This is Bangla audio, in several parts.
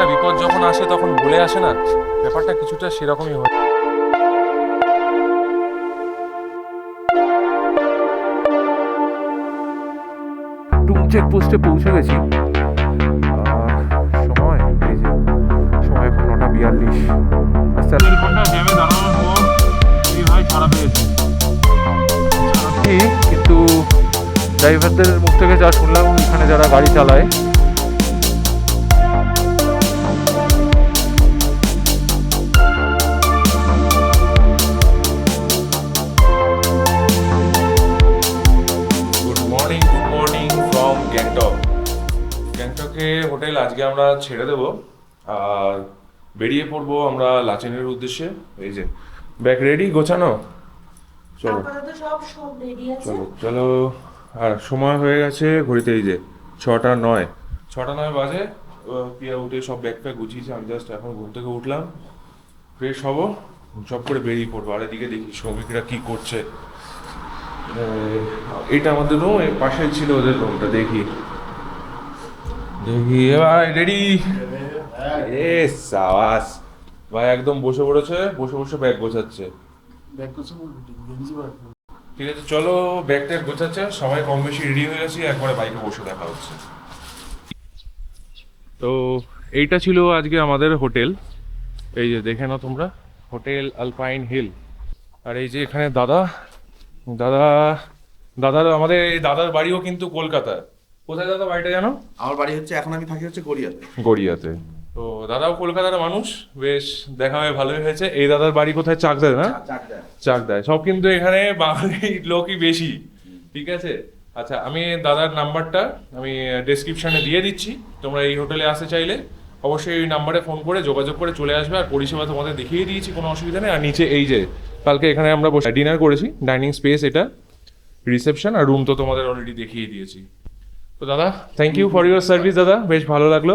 না বিপদ যখন আসে তখন বলে আসে না। ব্যাপারটা কিছুটা সেরকমই হয়। চেকপোস্টে পৌঁছে গেছি। আর সময় এই যে সময় এখন নটা বিয়াল্লিশ। আস্তে আস্তে ঘণ্টা জ্যামে দাঁড়ানোর পর এই ভাই ছাড়া পেয়েছে কিন্তু ড্রাইভারদের মুখ থেকে যা শুনলাম এখানে যারা গাড়ি চালায় ফ্রম গ্যাংটক গ্যাংটকে হোটেল আজকে আমরা ছেড়ে দেব। আর বেরিয়ে পড়ব আমরা লাচেনের উদ্দেশ্যে। এই যে ব্যাগ রেডি গোছানো? চলো। চলো চলো। আর সময় হয়ে গেছে ঘড়িতে এই যে ছটা নয়। ছটা নয় বাজে। পিয়া উঠে সব ব্যাগ ফ্যাগ গুছিয়েছে। আমি জাস্ট এখন ঘুম থেকে উঠলাম। ফ্রেশ হব। সব করে বেরিয়ে পড়ব। আর এদিকে দেখি শ্রমিকরা কি করছে। এটা আমাদের রুম এর পাশেই ছিল ওদের রুমটা দেখি। দেখি ভাই রেডি এ সাবাস ভাই একদম বসে পড়েছে বসে বসে ব্যাগ গোছাচ্ছে। ঠিক আছে চলো ব্যাগ ট্যাগ গোছাচ্ছে সবাই কম বেশি রেডি হয়ে গেছি একবারে বাইকে বসে দেখা হচ্ছে। তো এইটা ছিল আজকে আমাদের হোটেল এই যে দেখে নাও তোমরা হোটেল আলপাইন হিল আর এই যে এখানে দাদা দাদা দাদার আমাদের এই দাদার বাড়িও কিন্তু কলকাতায়। কোথায় দাদা বাড়িটা জানো? আমার বাড়ি হচ্ছে এখন আমি থাকি হচ্ছে গড়িয়াতে। গড়িয়াতে। তো দাদাও কলকাতার মানুষ বেশ দেখা হয়ে ভালোই হয়েছে। এই দাদার বাড়ি কোথায়? চাকদায় না? চাকদায়। চাক দেয় সব কিন্তু এখানে বাঙালি লোকই বেশি ঠিক আছে? আচ্ছা আমি দাদার নাম্বারটা আমি ডেসক্রিপশনে দিয়ে দিচ্ছি। তোমরা এই হোটেলে আসতে চাইলে অবশ্যই এই নাম্বারে ফোন করে যোগাযোগ করে চলে আসবে। আর পরিষেবা তোমাদের দেখিয়ে দিয়েছি কোনো অসুবিধা নেই। আর নিচে এই যে কালকে এখানে আমরা বসে ডিনার করেছি ডাইনিং স্পেস এটা রিসেপশন আর রুম তো তোমাদের অলরেডি দেখিয়ে দিয়েছি। তো দাদা thank you for your service দাদা, বেশ ভালো লাগল।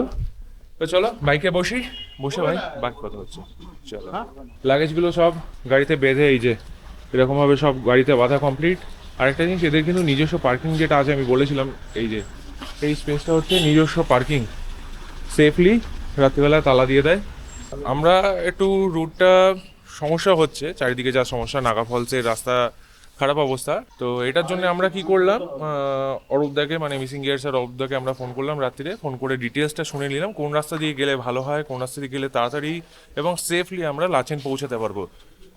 তো চলো বাইকে বসি, বসে ভাই, বাকি কথা হচ্ছে। চলো। লাগেজগুলো সব গাড়িতে বেঁধে, এই যে, এরকমভাবে সব গাড়িতে বাঁধা কমপ্লিট আরেকটা জিনিস, এদের কিন্তু নিজস্ব পার্কিং যেটা আছে, আমি বলেছিলাম, এই যে, এই স্পেসটা হচ্ছে নিজস্ব পার্কিং সেফলি রাত্রিবেলা তালা দিয়ে দেয়। আমরা একটু রুটটা সমস্যা হচ্ছে চারিদিকে যা সমস্যা নাগা ফলসের রাস্তা খারাপ অবস্থা। তো এটার জন্য আমরা কি করলাম অরূপদাকে মানে মিসিং গিয়ার্স আর অরূপদাকে আমরা ফোন করলাম রাত্রিরে ফোন করে ডিটেলসটা শুনে নিলাম কোন রাস্তা দিয়ে গেলে ভালো হয় কোন রাস্তা দিয়ে গেলে তাড়াতাড়ি এবং সেফলি আমরা লাচেন পৌঁছাতে পারব।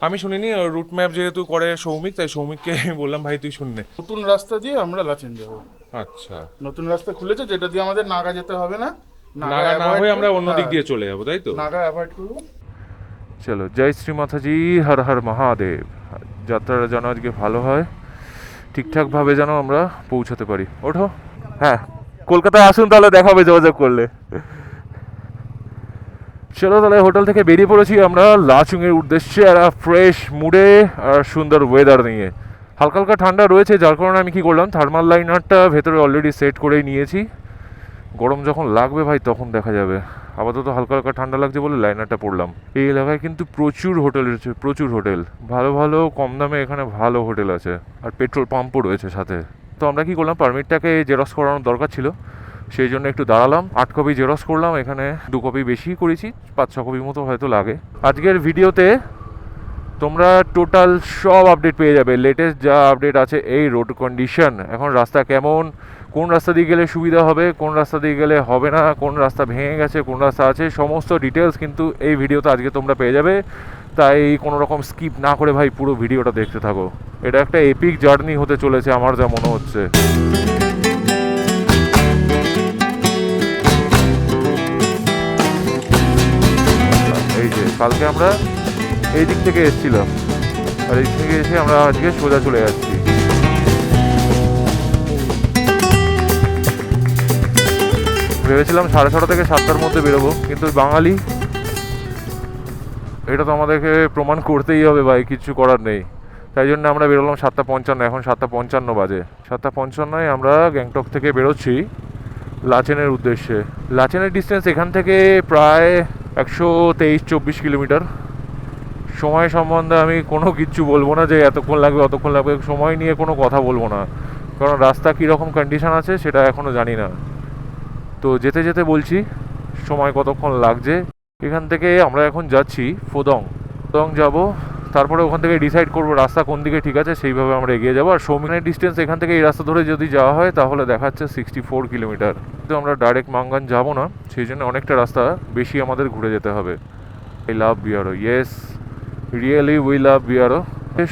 আমি শুনিনি রুট ম্যাপ যেহেতু করে সৌমিক তাই সৌমিককে বললাম ভাই তুই শুননে নতুন রাস্তা দিয়ে আমরা লাচেন যাব। আচ্ছা। নতুন রাস্তা খুলেছে যেটা দিয়ে আমাদের নাগা যেতে হবে না? নাগা না হয়ে আমরা অন্য দিক দিয়ে চলে যাব তাই তো? নাগা অ্যাভয়েড করব। চলো, জয় শ্রী মাথাজি হর হর মহাদেব। যাত্রাটা যেন আজকে ভালো হয়, ঠিকঠাকভাবে যেন আমরা পৌঁছাতে পারি। ওঠো। হ্যাঁ কলকাতায় আসুন তাহলে, দেখা হবে, যোগাযোগ করলে। চলো তাহলে, হোটেল থেকে বেরিয়ে পড়েছি আমরা লাচুংয়ের উদ্দেশ্যে, আর ফ্রেশ মুডে আর সুন্দর ওয়েদার নিয়ে। হালকা হালকা ঠান্ডা রয়েছে, যার কারণে আমি কি করলাম থার্মাল লাইনারটা ভেতরে অলরেডি সেট করেই নিয়েছি। গরম যখন লাগবে ভাই, তখন দেখা যাবে। আপাতত হালকা হালকা ঠান্ডা লাগছে বলে লাইনারটা পড়লাম। এই এলাকায় কিন্তু প্রচুর হোটেল রয়েছে, প্রচুর হোটেল। ভালো ভালো, কম দামে এখানে ভালো হোটেল আছে। আর পেট্রোল পাম্পও রয়েছে সাথে। তো আমরা কি করলাম, পারমিটটাকে জেরক্স করানোর দরকার ছিল। সেই জন্য একটু দাঁড়ালাম, আট কপি জেরক্স করলাম, এখানে দু কপি বেশি করেছি, পাঁচ, ছ কপি মতো হয়তো লাগে। আজকের ভিডিওতে তোমরা টোটাল সব আপডেট পেয়ে যাবে। লেটেস্ট যা আপডেট আছে, এই রোড কন্ডিশন এখন রাস্তা কেমন? কোন রাস্তা দিয়ে গেলে সুবিধা হবে, কোন রাস্তা দিয়ে গেলে হবে না, কোন রাস্তা ভেঙে গেছে, কোন রাস্তা আছে, সমস্ত ডিটেলস কিন্তু এই ভিডিওতে আজকে তোমরা পেয়ে যাবে। তাই কোনো রকম স্কিপ না করে ভাই পুরো ভিডিওটা দেখতে থাকো। এটা একটা এপিক জার্নি হতে চলেছে আমার যা মনে হচ্ছে। এই যে, কালকে আমরা এই দিক থেকে এসেছিলাম। আর এই থেকে এসে আমরা আজকে সোজা চলে যাচ্ছি। ভেবেছিলাম সাড়ে ছটা থেকে সাতটার মধ্যে বেরোবো, কিন্তু বাঙালি, এটা তো আমাদেরকে প্রমাণ করতেই হবে ভাই, কিছু করার নেই। তাই জন্য আমরা বেরোলাম সাতটা পঞ্চান্ন, এখন সাতটা পঞ্চান্ন বাজে। সাতটা পঞ্চান্নয় আমরা গ্যাংটক থেকে বেরোচ্ছি লাচেনের উদ্দেশ্যে। লাচেনের ডিস্টেন্স এখান থেকে প্রায় একশো তেইশ, চব্বিশ কিলোমিটার। সময় সম্বন্ধে আমি কোনো কিচ্ছু বলব না যে এতক্ষণ লাগবে, অতক্ষণ লাগবে। সময় নিয়ে কোনো কথা বলব না। কারণ রাস্তা কীরকম কন্ডিশন আছে সেটা এখনও জানি না। তো যেতে যেতে বলছি, সময় কতক্ষণ লাগছে? এখান থেকে আমরা এখন যাচ্ছি ফোদং। ফোদং যাব, তারপরে ওখান থেকে ডিসাইড করব রাস্তা কোন দিকে ঠিক আছে, সেইভাবে আমরা এগিয়ে যাব। আর সৌমিনের ডিস্টেন্স এখান থেকে এই রাস্তা ধরে যদি যাওয়া হয়, তাহলে দেখাচ্ছে সিক্সটি ফোর কিলোমিটার কিন্তু আমরা ডাইরেক্ট মাঙ্গান যাব না, সেই জন্য অনেকটা রাস্তা বেশি আমাদের ঘুরে যেতে হবে। আই লাভ বিয়ারো ইয়েস রিয়েলি উই লাভ বিয়ারো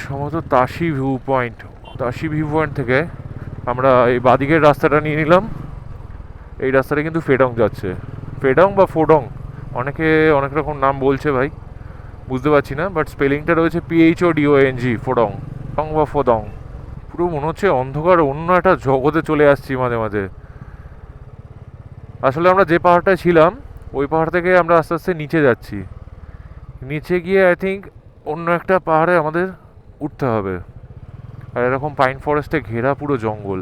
সম্ভবত Tashi view point Tashi view point থেকে আমরা এই বাদিকের রাস্তাটা নিয়ে নিলাম। এই রাস্তাটা কিন্তু ফেডং যাচ্ছে। ফেডং বা ফোডং, অনেকে অনেক রকম নাম বলছে ভাই, বুঝতে পারছি না বাট স্পেলিংটা রয়েছে পিএইচও ডিওএনজি ফোডং ফং বা ফোদং। পুরো মনে হচ্ছে অন্ধকার, অন্য একটা জগতে চলে আসছি মাঝে মাঝে। আসলে আমরা যে পাহাড়টায় ছিলাম, ওই পাহাড় থেকে আমরা আস্তে আস্তে নিচে যাচ্ছি। নিচে গিয়ে আই থিঙ্ক অন্য একটা পাহাড়ে আমাদের উঠতে হবে। আর এরকম পাইন ফরেস্টে ঘেরা পুরো জঙ্গল।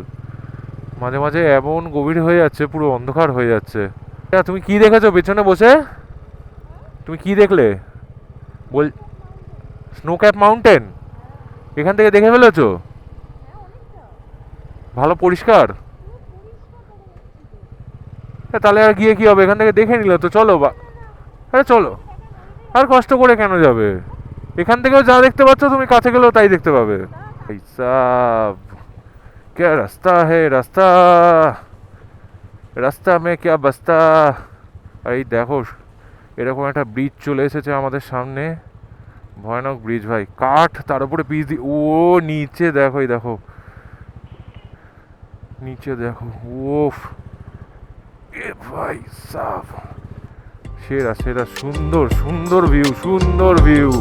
মাঝে মাঝে এমন গভীর হয়ে যাচ্ছে, পুরো অন্ধকার হয়ে যাচ্ছে। তুমি কি দেখেছ পেছনে বসে? তুমি কি দেখলে? বল স্নো ক্যাপ মাউন্টেন এখান থেকে দেখে ফেলেছো? ভালো পরিষ্কার? তাহলে আর গিয়ে কি হবে? এখান থেকে দেখে নিলে তো চলো বা আরে চলো। আর কষ্ট করে কেন যাবে? এখান থেকেও যা দেখতে পাচ্ছ তুমি কাছে গেলেও তাই দেখতে পাবে। এই সাব क्या रास्ता है रास्ता রাস্তা মে क्या বস্তা এই দেখো এরকম একটা ব্রিজ চলে এসেছে আমাদের সামনে ভয়ানক ব্রিজ ভাই কাঠ তার উপরে পিস দি ও নিচে দেখো এই দেখো নিচে দেখো ওফ এ ভাই সাব সেরা সেরা সুন্দর সুন্দর ভিউ সুন্দর ভিউ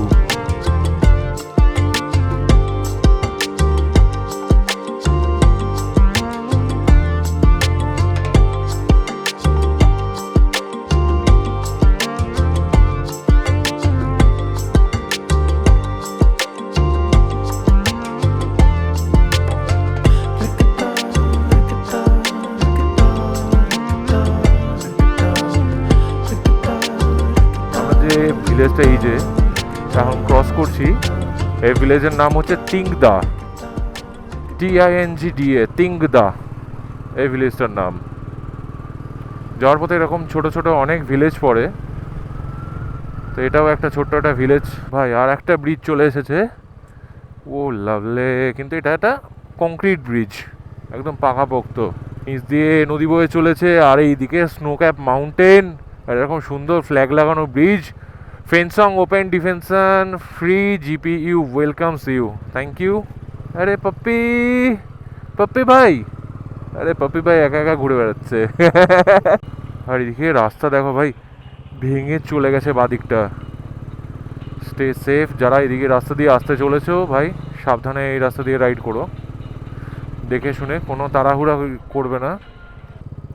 ভিলেজের নাম হচ্ছে Tingda T I N G D A Tingda এই ভিলেজটার নাম। যাওয়ার পথে এরকম ছোট ছোট অনেক ভিলেজ পড়ে। তো এটাও একটা ছোট্ট একটা ভিলেজ। ভাই, আর একটা ব্রিজ চলে এসেছে। ও লাভলে, কিন্তু এটা একটা কংক্রিট ব্রিজ, একদম পাকাপোক্ত। নিচ দিয়ে নদী বয়ে চলেছে, আর এইদিকে স্নো ক্যাপ মাউন্টেন আর এরকম সুন্দর ফ্ল্যাগ লাগানো bridge. Fencing open ডিফেন্সন free GP you welcomes you thank you আরে পপ্পি পপ্পি ভাই আরে পপ্পি ভাই একা একা ঘুরে বেড়াচ্ছে আর এদিকে রাস্তা দেখো ভাই ভেঙে চলে গেছে বাদিকটা স্টে সেফ যারা এদিকে রাস্তা দিয়ে আসতে চলেছো ভাই সাবধানে এই রাস্তা দিয়ে রাইড করো দেখে শুনে কোনো তাড়াহুড়া করবে না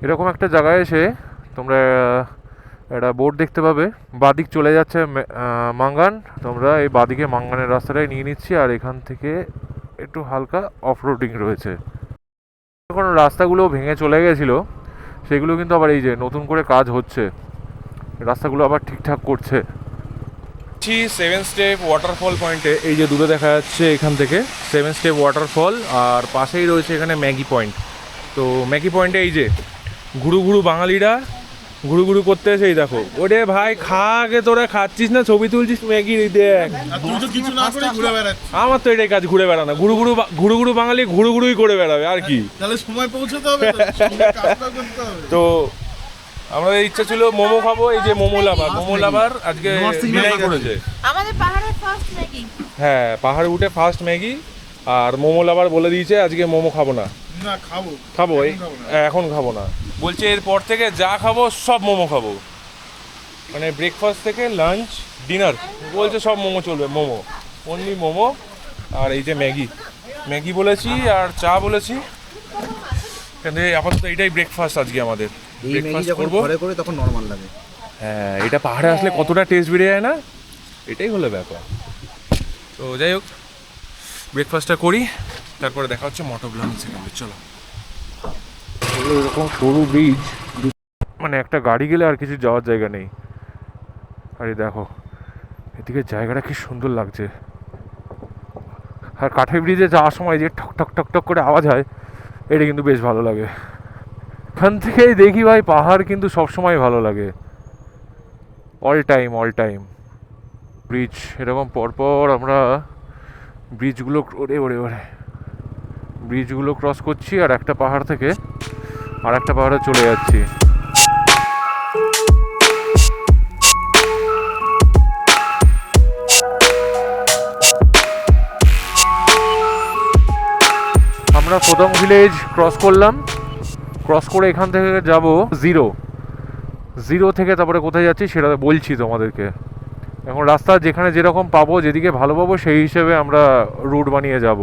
এরকম একটা জায়গায় এসে তোমরা একটা বোর্ড দেখতে পাবে। বাদিক চলে যাচ্ছে মাঙ্গান। তোমরা এই বাদিকে মাঙ্গানের রাস্তাটাই নিয়ে নিচ্ছি আর এখান থেকে একটু হালকা অফ রোডিং রয়েছে। এখন রাস্তাগুলো ভেঙে চলে গেছিল, সেগুলো কিন্তু আবার এই যে নতুন করে কাজ হচ্ছে। রাস্তাগুলো আবার ঠিকঠাক করছে। সেভেন স্টেপ ওয়াটারফল পয়েন্টে এই যে দূরে দেখা যাচ্ছে এখান থেকে। সেভেন স্টেপ ওয়াটারফল আর পাশেই রয়েছে এখানে ম্যাগি পয়েন্ট। তো ম্যাগি পয়েন্টে এই যে ঘুরু ঘুরু বাঙালিরা ঘুরু ঘুরু করতে এসে এই দেখো। ওরে ভাই খা আগে তোরা খাচ্ছিস না? ছবি তুলছিস ম্যাগি দেখ। আর তুই তো কিছু না করে ঘুরে বেড়াচ্ছিস। আমার তো এটাই কাজ ঘুরে বেড়ানো। ঘুরু ঘুরু ঘুরু ঘুরু বাঙালি ঘুরু ঘুরুই করে বেড়াবে আর কি? তাহলে সময় পৌঁছতে হবে তো, সঙ্গে কাজটা করতে হবে। তো আমাদের ইচ্ছা ছিল মোমো খাব এই যে মোমো লাভার। মোমো লাভার আজকে বিনাই করেছে। আমাদের পাহাড়ের ফার্স্ট ম্যাগি। হ্যাঁ পাহাড়ে উঠে ফার্স্ট ম্যাগি আর মোমো লাভার বলে দিয়েছে আজকে মোমো খাব না। না খাব। খাব এই এখন খাব না। বলছে এরপর থেকে যা খাব সব মোমো খাব। মানে ব্রেকফাস্ট থেকে লাঞ্চ ডিনার বলছে সব মোমো চলবে মোমো অনলি মোমো আর এই যে ম্যাগি। ম্যাগি বলেছি আর চা বলেছি। কিন্তু আপাতত এটাই ব্রেকফাস্ট আজকে আমাদের। ব্রেকফাস্ট যখন করব। ঘরে করে তখন নর্মাল লাগে। হ্যাঁ এটা পাহাড়ে আসলে কতটা টেস্ট বেড়ে যায় না? এটাই হলো ব্যাপার। তো যাই হোক ব্রেকফাস্টটা করি তারপরে দেখা হচ্ছে মটো সেখানে চলো। এরকম সরু ব্রিজ মানে একটা গাড়ি গেলে আর কিছু যাওয়ার জায়গা নেই। আরে দেখো, এদিকে জায়গাটা কি সুন্দর লাগছে। আর কাঠের ব্রিজে যাওয়ার সময় যে ঠক ঠক ঠক ঠক করে আওয়াজ হয়, এটা কিন্তু বেশ ভালো লাগে। এখান থেকেই দেখি ভাই, পাহাড় কিন্তু সবসময় ভালো লাগে। All time all time bridge এরকম পরপর আমরা ব্রিজগুলো ওরে ওরে ওরে। ব্রিজগুলো ক্রস করছি আর একটা পাহাড় থেকে আর একটা পাহাড়ে চলে যাচ্ছি। আমরা ফোদং ভিলেজ ক্রস করলাম। ক্রস করে এখান থেকে যাব জিরো জিরো থেকে তারপরে কোথায় যাচ্ছি সেটা বলছি তোমাদেরকে। এখন রাস্তা যেখানে যেরকম পাবো, যেদিকে ভালো পাবো, সেই হিসেবে আমরা রুট বানিয়ে যাব।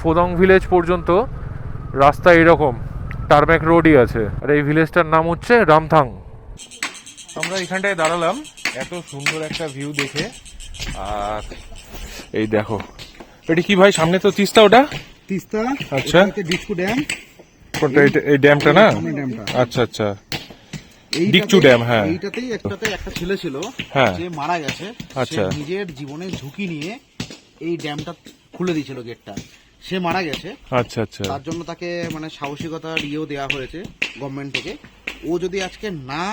ফোদং ভিলেজ পর্যন্ত রাস্তা এরকম। টারম্যাক রোডই আছে। আর এই ভিলেজটার নাম হচ্ছে রামথাং। আমরা এখানটায় দাঁড়ালাম এত সুন্দর একটা ভিউ দেখে। আর এই দেখো এটা কি ভাই সামনে তো তিস্তা ওটা? তিস্তা আচ্ছা। ডিসকু ড্যাম। কোনটা এই ড্যামটা না? ড্যামটা। আচ্ছা আচ্ছা। ডিকচু ড্যাম, হ্যাঁ। এইটাতেই একটাতে একটা ছেলে ছিল হ্যাঁ। যে মারা গেছে। আচ্ছা। নিজের জীবনের ঝুঁকি নিয়ে এই ড্যামটা খুলে দিয়েছিল গেটটা। সে মারা গেছে। আচ্ছা আচ্ছা। তার জন্য তাকে মানে সাহসিকতার ইয়েও দেওয়া হয়েছে গভর্নমেন্ট থেকে। ও যদি আজকে না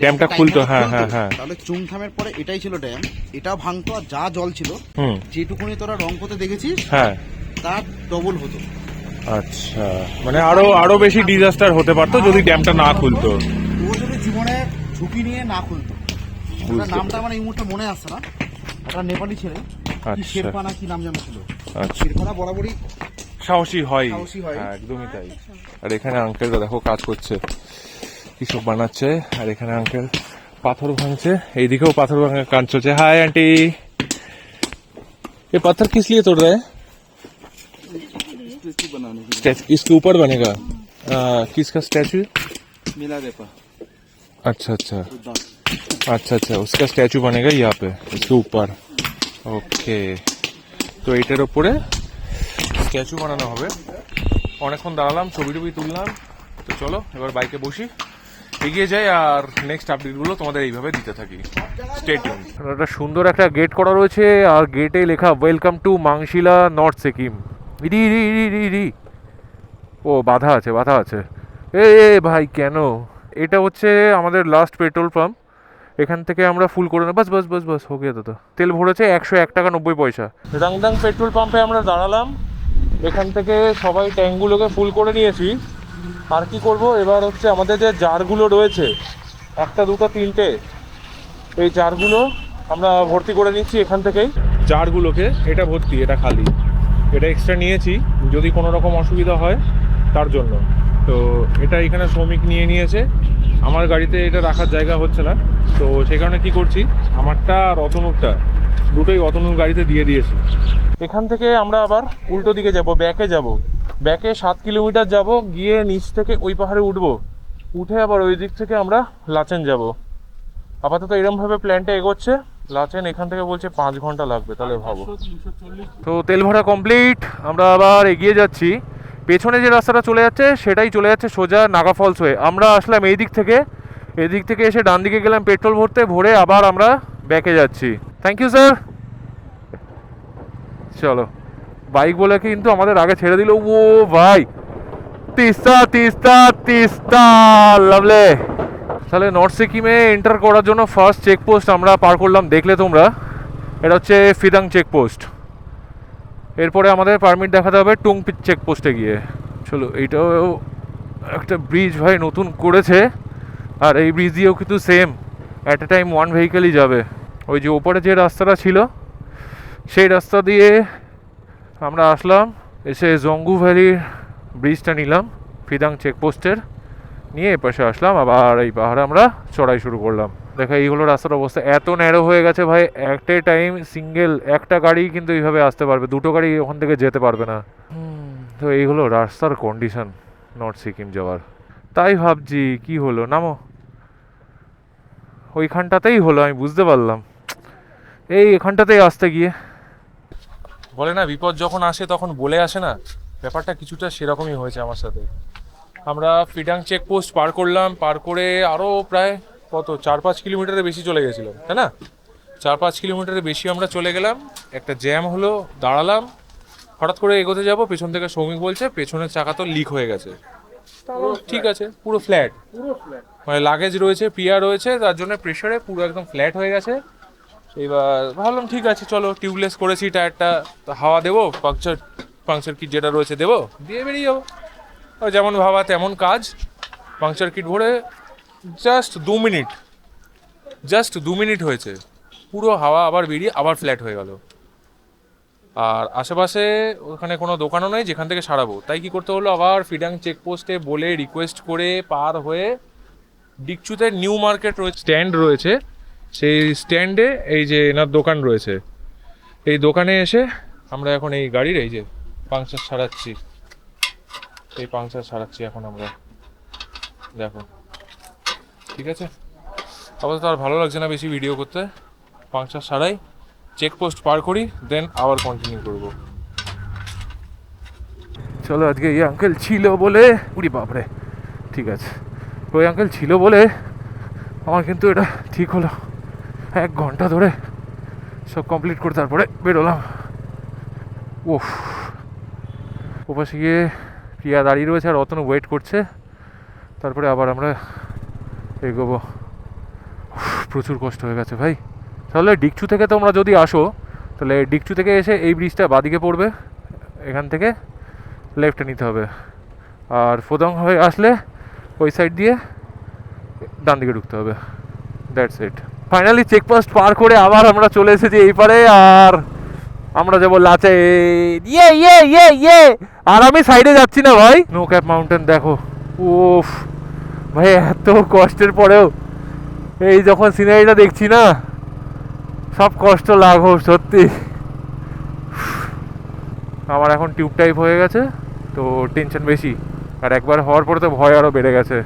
ড্যামটা খুলতো হ্যাঁ হ্যাঁ হ্যাঁ। তাহলে চুংথামের পরে এটাই ছিল ড্যাম। এটা ভাঙতো আর যা জল ছিল যেটুকুনি তোরা রং করতে দেখেছিস হ্যাঁ। তার ডবল হতো। আচ্ছা। মানে আরও আরও বেশি ডিজাস্টার হতে পারতো যদি ড্যামটা না খুলতো। ও যদি জীবনে ঝুঁকি নিয়ে না খুলতো। নামটা আমার এই মুহূর্তে মনে আসছে না। ওটা নেপালি ছেলে। কি আচ্ছা। শেরপা না কি নাম যেন ছিল আচ্ছা শেরপারা বরাবরই সাহসী হয় সাহসী হয়। হ্যাঁ, একদমই তাই আর এখানে আঙ্কেলরা দেখো কাজ করছে কি সব বানাচ্ছে আর এখানে আঙ্কেল পাথর ভাঙছে এইদিকেও পাথর ভাঙা কাজ চলছে হাই আন্টি ये पत्थर किस लिए तोड़ रहे हैं स्टैचू इसके ऊपर बनेगा आ, किसका स्टैचू মিলা রেপা अच्छा अच्छा अच्छा अच्छा उसका स्टैचू बनेगा यहाँ पे इसके ऊपर ওকে তো এটার উপরে স্ট্যাচু বানানো হবে। অনেকক্ষণ দাঁড়ালাম ছবি টবি তুললাম। তো চলো, এবার বাইকে বসি। এগিয়ে যাই আর নেক্সট আপডেটগুলো তোমাদের এইভাবে দিতে থাকি। স্টেট একটা সুন্দর একটা গেট করা রয়েছে, আর গেটে লেখা welcome to Mangshila north Sikkim ইরি ইরি ইরি ইরি ও, বাধা আছে বাধা আছে। এ ভাই, কেন? এটা হচ্ছে আমাদের লাস্ট পেট্রোল পাম্প এখান থেকে আমরা ফুল করে নেব। বাস বাস বাস বাস হো গিয়া দাদা তেল ভরেছে একশো এক টাকা নব্বই পয়সা। রাংদাং পেট্রোল পাম্পে আমরা দাঁড়ালাম। এখান থেকে সবাই ট্যাঙ্কগুলোকে ফুল করে নিয়েছি। আর কি করব? এবার হচ্ছে আমাদের যে জারগুলো রয়েছে একটা দুটো তিনটে এই জারগুলো আমরা ভর্তি করে নিচ্ছি এখান থেকেই। জারগুলোকে এটা ভর্তি এটা খালি। এটা এক্সট্রা নিয়েছি যদি কোনো রকম অসুবিধা হয় তার জন্য। তো এটা এখানে শ্রমিক নিয়ে নিয়েছে। আমার গাড়িতে এটা রাখার জায়গা হচ্ছে না। তো সেই কারণে কি করছি, আমারটা আর অতনুরটা দুটোই অতনুর গাড়িতে দিয়ে দিয়েছি। এখান থেকে আমরা আবার উল্টো দিকে যাব, ব্যাকে যাব। ব্যাকে সাত কিলোমিটার যাব, গিয়ে নিচ থেকে ওই পাহাড়ে উঠবো। উঠে আবার ওই দিক থেকে আমরা লাচেন যাব। আপাতত এরমভাবে প্ল্যানটা এগোচ্ছে। লাচেন এখান থেকে বলছে পাঁচ ঘণ্টা লাগবে, তাহলে ভাবো। তো তেল ভরা কমপ্লিট আমরা আবার এগিয়ে যাচ্ছি। পেছনে যে রাস্তাটা চলে যাচ্ছে, সেটাই চলে যাচ্ছে সোজা নাগা ফলস হয়ে। আমরা আসলাম এই দিক থেকে। এদিক থেকে এসে ডান দিকে গেলাম পেট্রোল ভরতে, ভরে আবার আমরা ব্যাকে যাচ্ছি। থ্যাংক ইউ স্যার চলো। বাইক বলে কিন্তু আমাদের আগে ছেড়ে দিল। ও ভাই! তিস্তা তিস্তা তিস্তা! লাভলে! তাহলে নর্থ সিকিমে এন্টার করার জন্য ফার্স্ট চেকপোস্ট আমরা পার করলাম। দেখলে তোমরা। এটা হচ্ছে ফিদাং চেকপোস্ট এরপরে আমাদের পারমিট দেখাতে হবে টুং চেকপোস্টে গিয়ে। চলো, এইটাও একটা ব্রিজ ভাই নতুন করেছে। আর এই ব্রিজ দিয়েও কিন্তু same at a time one ভেহিকেলই যাবে। ওই যে ওপরে যে রাস্তাটা ছিল, সেই রাস্তা দিয়ে আমরা আসলাম, এসে জঙ্গু ভ্যালির ব্রিজটা নিলাম ফিদাং চেকপোস্টের নিয়ে এপাশে আসলাম, আবার এই পাহাড়ে আমরা চড়াই শুরু করলাম। দেখা এই হলো রাস্তার অবস্থা। এত ন্যারো হয়ে গেছে ভাই, একটা টাইম সিঙ্গেল একটা গাড়ি কিন্তু এইভাবে আসতে পারবে, দুটো গাড়ি ওখান থেকে যেতে পারবে না। তো এই হলো রাস্তার কন্ডিশন নর্থ সিকিম যাওয়ার। তাই ভাবছি, কি হলো? নামো। ওইখানটাতেই হলো, আমি বুঝতে পারলাম। এই এখানটাতেই আসতে গিয়ে। বলে না, বিপদ যখন আসে তখন বলে আসে না। ব্যাপারটা কিছুটা সেরকমই হয়েছে আমার সাথে। আমরা ফিডাং চেকপোস্ট পার করলাম, পার করে আরও প্রায় কত? চার পাঁচ কিলোমিটারের বেশি চলে গেছিলাম তাই না? চার পাঁচ কিলোমিটারের বেশি আমরা চলে গেলাম একটা জ্যাম হলো দাঁড়ালাম হঠাৎ করে এগোতে যাব পেছন থেকে শ্রমিক বলছে পেছনের চাকা তো লিক হয়ে গেছে। ঠিক আছে পুরো ফ্ল্যাট মানে লাগেজ রয়েছে পিয়া রয়েছে তার জন্য প্রেশারে পুরো একদম ফ্ল্যাট হয়ে গেছে। এবার ভাবলাম ঠিক আছে চলো টিউবলেস করেছি টায়ারটা হাওয়া দেবো পাংচার পাংচার কিট যেটা রয়েছে দেবো দিয়ে বেরিয়ে যাব। যেমন ভাবা তেমন কাজ পাংচার কিট ভরে জাস্ট দু মিনিট। জাস্ট দু মিনিট হয়েছে। পুরো হাওয়া আবার বেরিয়ে আবার ফ্ল্যাট হয়ে গেল। আর আশেপাশে ওখানে কোনো দোকানও নেই, যেখান থেকে সারাবো। তাই কি করতে হলো? আবার ফিডাং চেকপোস্টে বলে রিকোয়েস্ট করে পার হয়ে ডিকচুতে নিউ মার্কেট রয়েছে। স্ট্যান্ড রয়েছে। সেই স্ট্যান্ডে এই যে এনার দোকান রয়েছে। এই দোকানে এসে আমরা এখন এই গাড়ির এই যে পাংচার সারাচ্ছি। এই পাংচার সারাচ্ছি এখন আমরা। দেখো। ঠিক আছে? আপাতত আর ভালো লাগছে না বেশি ভিডিও করতে। পাংচার সারাই। চেকপোস্ট পার করি দেন আবার কন্টিনিউ করব। চলো, আজকে এই আঙ্কেল ছিল বলে উড়ি বাপরে। ঠিক আছে। ওই আঙ্কেল ছিল বলে আমার কিন্তু এটা ঠিক হলো। এক ঘণ্টা ধরে সব কমপ্লিট করে তারপরে বেরোলাম। ওফ ওপাশে গিয়ে প্রিয়া দাঁড়িয়ে রয়েছে আর অতনু ওয়েট করছে। তারপরে আবার আমরা এগোবো। প্রচুর কষ্ট হয়ে গেছে ভাই। তাহলে ডিকচু থেকে তোমরা যদি আসো, তাহলে ডিকচু থেকে এসে এই ব্রিজটা বাদিকে পড়বে। এখান থেকে লেফটে নিতে হবে। আর ফোদং হয়ে আসলে ওই সাইড দিয়ে ডান দিকে ঢুকতে হবে। দ্যাটস ইট ফাইনালি চেকপোস্ট পার করে আবার আমরা চলে এসেছি এই পারে, আর আমরা যাব লাচে। ইয়ে ইয়ে ইয়ে ইয়ে! আর আমি সাইডে যাচ্ছি না ভাই। নো ক্যাপ মাউন্টেন দেখো। উফ ভাই এত কষ্টের পরেও এই যখন সিনারিটা দেখছি না সব কষ্ট লাঘব সত্যি আমার এখন টিউব টাইপ হয়ে গেছে তো টেনশন বেশি আর একবার হওয়ার পরে তো ভয় আরও বেড়ে গেছে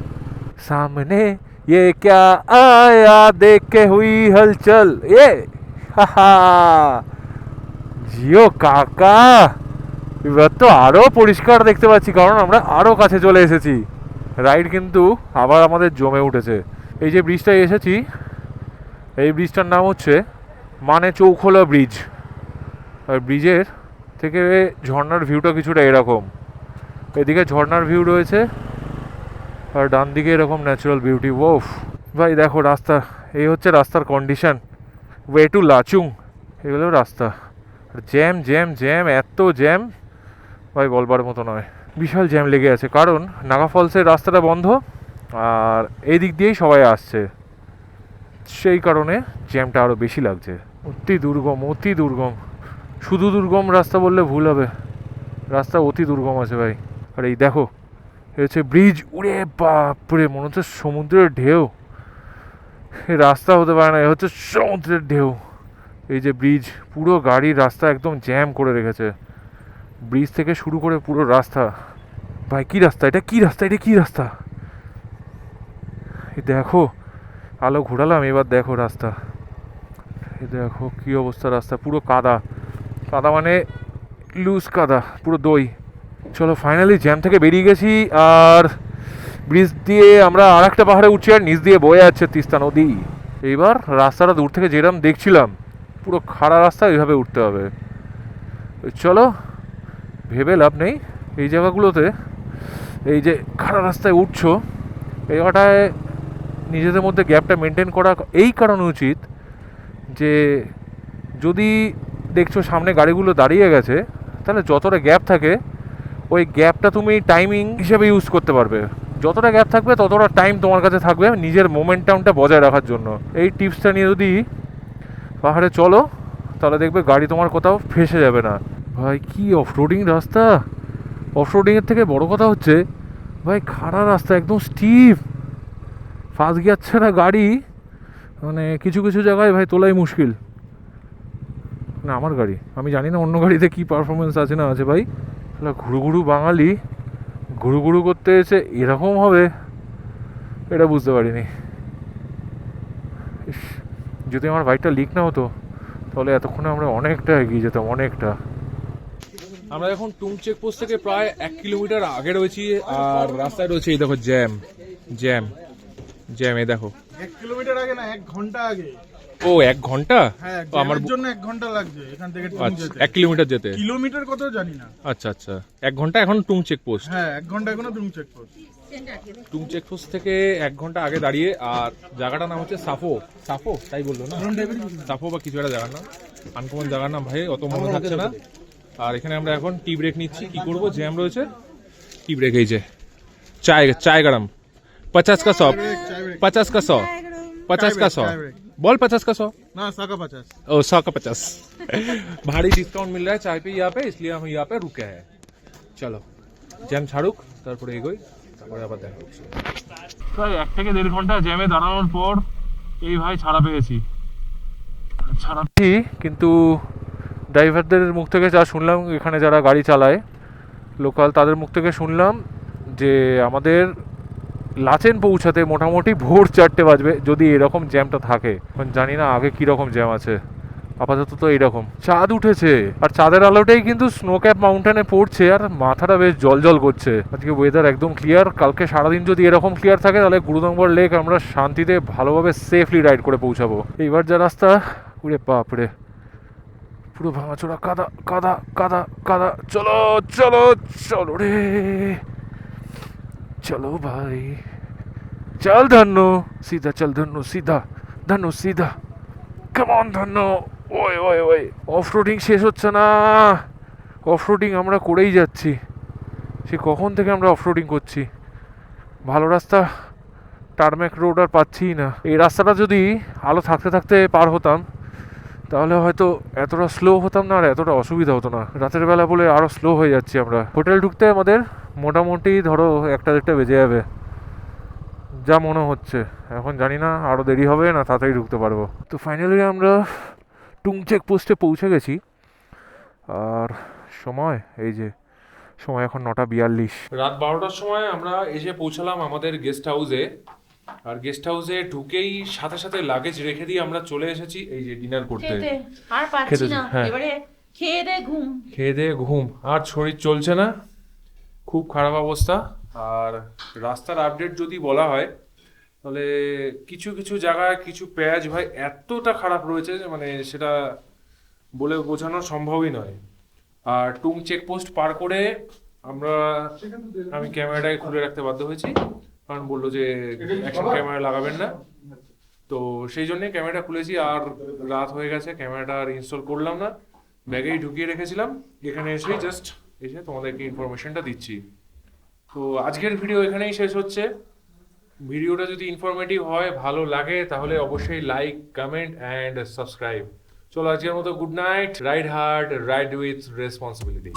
সামনে ये क्या आया देख के हुई हलचल ये হাহা জিও কাকা এবার তো আরও পরিষ্কার দেখতে পাচ্ছি কারণ আমরা আরও কাছে চলে এসেছি রাইড কিন্তু আবার আমাদের জমে উঠেছে। এই যে ব্রিজটায় এসেছি, এই ব্রিজটার নাম হচ্ছে মানে চৌখোলা ব্রিজ আর ব্রিজের থেকে ঝর্নার ভিউটা কিছুটা এরকম। এদিকে ঝর্নার ভিউ রয়েছে, আর ডান দিকে এরকম ন্যাচারাল বিউটি ওফ, ভাই দেখো রাস্তা, এই হচ্ছে রাস্তার কন্ডিশন ওয়ে টু লাচুং এগুলো রাস্তা। জ্যাম জ্যাম জ্যাম এত জ্যাম ভাই বলবার মতো নয়। বিশাল জ্যাম লেগে আছে। কারণ নাগা ফলসের রাস্তাটা বন্ধ, আর এই দিক দিয়েই সবাই আসছে। সেই কারণে জ্যামটা আরও বেশি লাগছে। অতি দুর্গম অতি দুর্গম। শুধু দুর্গম রাস্তা বললে ভুল হবে। রাস্তা অতি দুর্গম আছে ভাই। আর এই দেখো হচ্ছে ব্রিজ। উড়ে বাপরে, মনে হচ্ছে সমুদ্রের ঢেউ। রাস্তা হতে পারে না, এ হচ্ছে সমুদ্রের ঢেউ। এই যে ব্রিজ, পুরো গাড়ির রাস্তা একদম জ্যাম করে রেখেছে। ব্রিজ থেকে শুরু করে পুরো রাস্তা। ভাই, কি রাস্তা এটা? কি রাস্তা এটা? কি রাস্তা? দেখো, আলো ঘোরালাম, এবার দেখো রাস্তা। এই দেখো কি অবস্থা রাস্তা, পুরো কাদা। কাদা মানে লুজ কাদা, পুরো দই। চলো ফাইনালি জ্যাম থেকে বেরিয়ে গেছি, আর ব্রিজ দিয়ে আমরা আর একটা পাহাড়ে উঠছি, আর নিচ দিয়ে বয়ে যাচ্ছে তিস্তা নদী। এইবার রাস্তাটা দূর থেকে যেরকম দেখছিলাম, পুরো খাড়া রাস্তা এইভাবে উঠতে হবে। চলো, ভেবে লাভ নেই এই জায়গাগুলোতে। এই যে খারাপ রাস্তায় উঠছো, এই জায়গাটায় নিজেদের মধ্যে গ্যাপটা মেনটেন করা এই কারণে উচিত যে যদি দেখছ সামনে গাড়িগুলো দাঁড়িয়ে গেছে, তাহলে যতটা গ্যাপ থাকে, ওই গ্যাপটা তুমি টাইমিং হিসেবে ইউজ করতে পারবে। যতটা গ্যাপ থাকবে, ততটা টাইম তোমার কাছে থাকবে নিজের মোমেন্টামটা বজায় রাখার জন্য। এই টিপসটা নিয়ে যদি পাহাড়ে চলো, তাহলে দেখবে গাড়ি তোমার কোথাও ফেসে যাবে না। ভাই, কি অফরোডিং রাস্তা? অফরোডিংয়ের থেকে বড় কথা হচ্ছে, ভাই, খাড়া রাস্তা, একদম স্টিভ ফার্স্ট গিয়ার ছাড়া গাড়ি মানে কিছু কিছু জায়গায় ভাই তোলাই মুশকিল। না, আমার গাড়ি। আমি জানি না অন্য গাড়িতে কি পারফরমেন্স আছে না আছে, ভাই। তাহলে ঘুরু ঘুরু বাঙালি, ঘুরু ঘুরু করতে এসে এরকম হবে, এটা বুঝতে পারিনি। যদি আমার বাইকটা লিক না হতো, তাহলে এতক্ষণে আমরা অনেকটা এগিয়ে যেতাম, অনেকটা। আমরা এখন টুং চেকপোস্ট থেকে প্রায় এক কিলোমিটার আগে রয়েছি আর রাস্তায় রয়েছে এই দেখো জ্যাম জ্যাম জ্যাম এই দেখো। এক কিলোমিটার আগে না এক ঘণ্টা আগে। ও এক ঘণ্টা? হ্যাঁ আমার জন্য এক ঘণ্টা লাগছে এখান থেকে আচ্ছা এক কিলোমিটার যেতে? কিলোমিটার কত জানি না। আচ্ছা আচ্ছা। এক ঘণ্টা এখন টুং চেকপোস্ট? হ্যাঁ এক ঘণ্টা এখনও টুং চেক করছি টুং চেকপোস্ট থেকে এক ঘণ্টা আগে দাঁড়িয়ে আর জায়গাটার নাম হচ্ছে সাফো। সাফো তাই বলল না? সাফো বা কিছু একটা জায়গার নাম। আনকমন জায়গার নাম ভাই অত মনে থাকছে না। আর এখানে আমরা এখন টি ব্রেক নিচ্ছি কি করব জ্যাম রয়েছে টি ব্রেক এই যে চায় চায় গরম পচাশ কা সব पचास का सौ पचास का सौ बोल पचास का सौ না সাকা পাচাস ओ सौ का पचास भारी डिस्काउंट मिल रहा है चाय पे यहाँ पे इसलिए हम यहाँ पे रुके हैं চলো জ্যাম ছাড়ুক তারপরে এগোই তারপরে আবার দেখা হচ্ছে প্রায় এক থেকে দেড় ঘন্টা জ্যামে দাঁড়ানোর পর এই ভাই ছাড়া পেয়েছি ছাড়া জি, কিন্তু ড্রাইভারদের মুখ থেকে যা শুনলাম, এখানে যারা গাড়ি চালায়, লোকাল তাদের মুখ থেকে শুনলাম যে আমাদের লাচেন পৌঁছাতে মোটামুটি ভোর চারটে বাজবে, যদি এরকম জ্যামটা থাকে। এখন জানি না আগে কি রকম জ্যাম আছে। আপাতত তো এইরকম। চাঁদ উঠেছে। আর চাঁদের আলোটাই কিন্তু স্নো ক্যাপ মাউন্টেনে পড়ছে, আর মাথাটা বেশ জল জল করছে। আজকে ওয়েদার একদম ক্লিয়ার কালকে সারাদিন যদি এরকম ক্লিয়ার থাকে, তাহলে গুরুদম্বর লেক আমরা শান্তিতে ভালোভাবে সেফলি রাইড করে পৌঁছাবো। এইবার যা রাস্তা উড়ে বাপরে। পুরো ভাঙাচোরা, কাদা কাদা কাদা কাদা। চলো চলো চলো রে। চলো ভাই। চল ধন্য, সিধা, চল ধন্য, সিধা ধন্য, সিধা। কেমন ধন্য। ওই ওই ওই অফ রোডিং শেষ হচ্ছে না। অফ রোডিং আমরা করেই যাচ্ছি। সে কখন থেকে আমরা অফ রোডিং করছি? ভালো রাস্তা টার্মেক রোড আর পাচ্ছিই না। এই রাস্তাটা যদি আলো থাকতে থাকতে পার হতাম তাহলে হয়তো এতটা স্লো হতাম না আর এতটা অসুবিধা হতো না। রাতের বেলা বলে আরও স্লো হয়ে যাচ্ছি আমরা। হোটেল ঢুকতে আমাদের মোটামুটি ধরো একটা দেড়টা বেজে যাবে। যা মনে হচ্ছে। এখন জানি না আরও দেরি হবে না তাড়াতাড়ি ঢুকতে পারব। তো ফাইনালি আমরা টুং চেক পোস্টে পৌঁছে গেছি। আর সময়, এই যে, সময় এখন নটা বিয়াল্লিশ। রাত বারোটার সময় আমরা এসে পৌঁছালাম আমাদের গেস্ট হাউসে আর গেস্ট হাউসে ঢুকেই সাথে সাথে লাগেজ রেখে দিয়ে আমরা চলে এসেছি এই যে ডিনার করতে। খেতে আর পাচ্ছি না। হ্যাঁ। এবারে খেয়ে দে ঘুম। খেয়ে দিয়ে ঘুম। আর শরীর চলছে না। খুব খারাপ অবস্থা। আর রাস্তার আপডেট যদি বলা হয় তাহলে কিছু কিছু জায়গায় কিছু প্যাচ ভাই এতটা খারাপ রয়েছে যে মানে সেটা বলে বোঝানো সম্ভবই নয়। আর টুং চেকপোস্ট পার করে আমরা আমি ক্যামেরাটাকে খুলে রাখতে বাধ্য হয়েছি। কারণ বলল যে অ্যাকশন ক্যামেরা লাগাবেন না। তো সেই জন্যে ক্যামেরাটা খুলেছি আর রাত হয়ে গেছে ক্যামেরাটা আর ইনস্টল করলাম না। ব্যাগেই ঢুকিয়ে রেখেছিলাম। এখানে এসেই জাস্ট এসে তোমাদেরকে ইনফরমেশনটা দিচ্ছি। তো আজকের ভিডিও এখানেই শেষ হচ্ছে। ভিডিওটা যদি ইনফরমেটিভ হয় ভালো লাগে তাহলে অবশ্যই লাইক কমেন্ট অ্যান্ড সাবস্ক্রাইব চলো আজকের মতো good night ride hard ride with responsibility